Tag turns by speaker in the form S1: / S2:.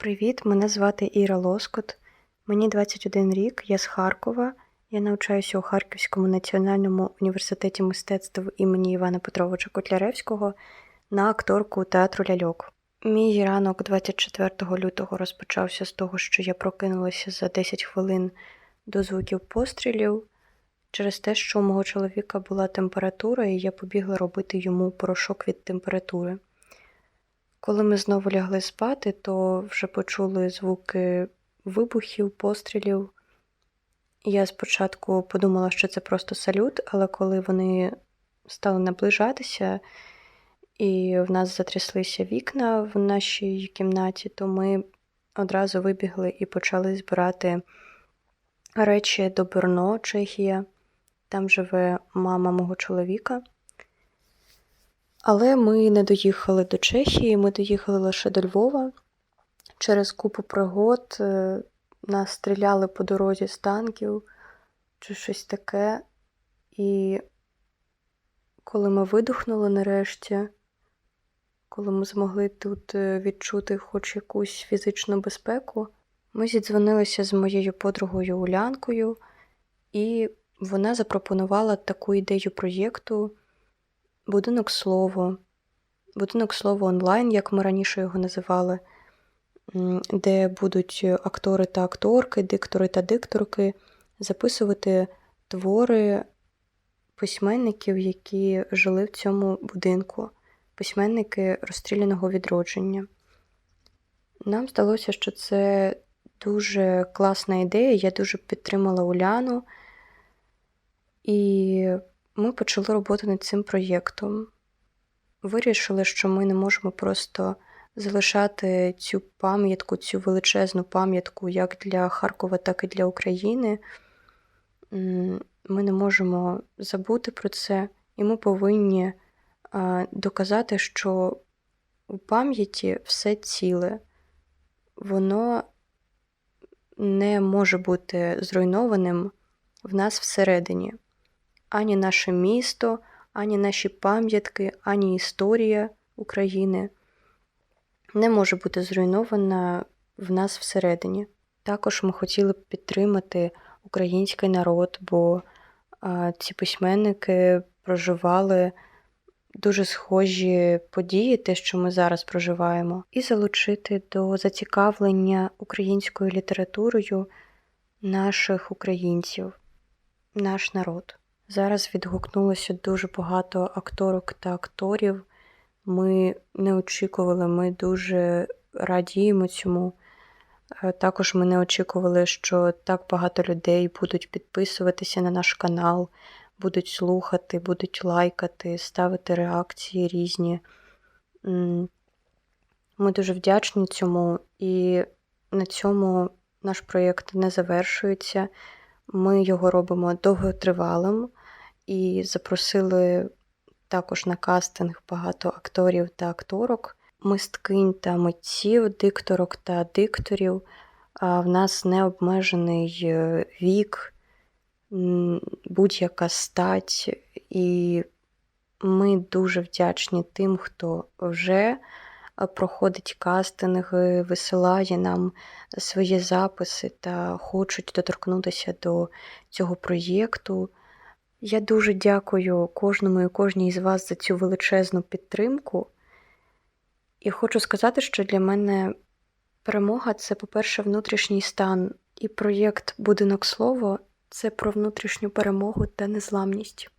S1: Привіт, мене звати Іра Лоскот. Мені 21 рік, я з Харкова. Я навчаюся у Харківському національному університеті мистецтв імені Івана Петровича Котляревського на акторку театру ляльок. Мій ранок 24 лютого розпочався з того, що я прокинулася за 10 хвилин до звуків пострілів через те, що у мого чоловіка була температура, і я побігла робити йому порошок від температури. Коли ми знову лягли спати, то вже почули звуки вибухів, пострілів. Я спочатку подумала, що це просто салют, але коли вони стали наближатися, і в нас затряслися вікна в нашій кімнаті, то ми одразу вибігли і почали збирати речі до Берно, Чехія. Там живе мама мого чоловіка. Але ми не доїхали до Чехії, ми доїхали лише до Львова. Через купу пригод е, нас стріляли по дорозі з танків чи щось таке. І коли ми видихнули нарешті, коли ми змогли тут е, відчути хоч якусь фізичну безпеку, ми зідзвонилися з моєю подругою Улянкою, і вона запропонувала таку ідею проєкту будинок слово, будинок слово онлайн, як ми раніше його називали, де будуть актори та акторки, диктори та дикторки записувати твори письменників, які жили в цьому будинку, письменники розстріляного відродження. Нам здалося, що це дуже класна ідея. Я дуже підтримала Уляну. І ми почали роботу над цим проєктом. Вирішили, що ми не можемо просто залишати цю пам'ятку, цю величезну пам'ятку як для Харкова, так і для України. Ми не можемо забути про це, і ми повинні доказати, що у пам'яті все ціле, воно не може бути зруйнованим в нас всередині ані наше місто, ані наші пам'ятки, ані історія України не може бути зруйнована в нас всередині. Також ми хотіли б підтримати український народ, бо а, ці письменники проживали дуже схожі події, те, що ми зараз проживаємо, і залучити до зацікавлення українською літературою наших українців, наш народ. Зараз відгукнулося дуже багато акторок та акторів. Ми не очікували, ми дуже радіємо цьому. Е, Також ми не очікували, що так багато людей будуть підписуватися на наш канал, будуть слухати, будуть лайкати, ставити реакції різні. Ми дуже вдячні цьому, і на цьому наш проєкт не завершується. Ми його робимо довготривалим і запросили також на кастинг багато акторів та акторок, мисткинь та митців, дикторок та дикторів. А в нас не обмежений е, вік, будь-яка стать, і ми дуже вдячні тим, хто вже е, проходить кастинги, висилає нам свої записи та хочуть доторкнутися до цього проєкту. Я дуже дякую кожному і кожній з вас за цю величезну підтримку. І хочу сказати, що для мене Перемога це, по-перше, внутрішній стан, і проєкт Будинок Слово це про внутрішню перемогу та незламність.